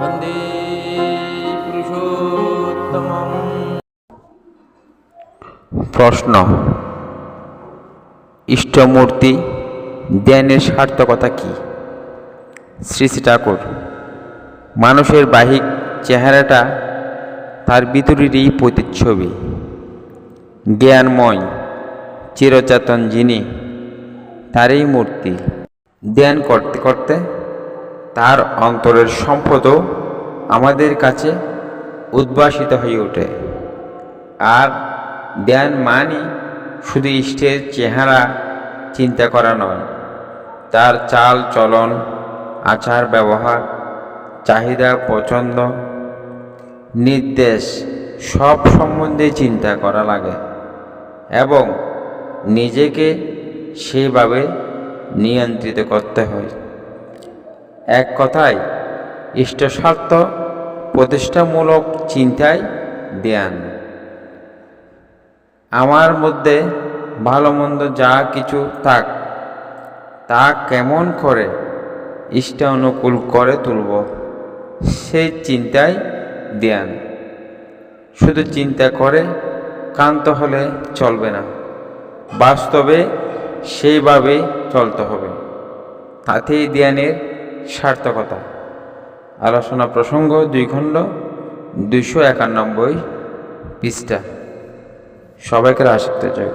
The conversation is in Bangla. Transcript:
वन्दे पुरुषोत्तमम् প্রশ্ন ইষ্টমূর্তি ধ্যানের সার্থকতা কি শ্রী শ্রী ঠাকুর মানুষের বাহিক চেহারাটা তার ভিতরেরই প্রতিচ্ছবি জ্ঞানময় চিরচেতন যিনি তারই মূর্তি ধ্যান করতে করতে তার অন্তরের সম্পদও আমাদের কাছে উদ্ভাসিত হয়ে ওঠে। আর ধ্যান মানি শুধু ইষ্টের চেহারা চিন্তা করা নয়, তার চাল চলন, আচার ব্যবহার, চাহিদা, পছন্দ, নির্দেশ সব সম্বন্ধে চিন্তা করা লাগে এবং নিজেকে সেইভাবে নিয়ন্ত্রিত করতে হয়। এক কথায়, ইষ্টস্বার্থ প্রতিষ্ঠামূলক চিন্তায় ধ্যান। আমার মধ্যে ভালো মন্দ যা কিছু থাক, তা কেমন করে ইষ্ট অনুকূল করে তুলব, সেই চিন্তায় ধ্যান। শুধু চিন্তা করে কান্ত হলে চলবে না, বাস্তবে সেইভাবে চলতে হবে। তাতেই ধ্যানের সার্থকতা আলোচনা প্রসঙ্গ দুই খণ্ড দুইশো একানব্বই পৃষ্ঠা সবাইকে আশীর্বাদ জয়।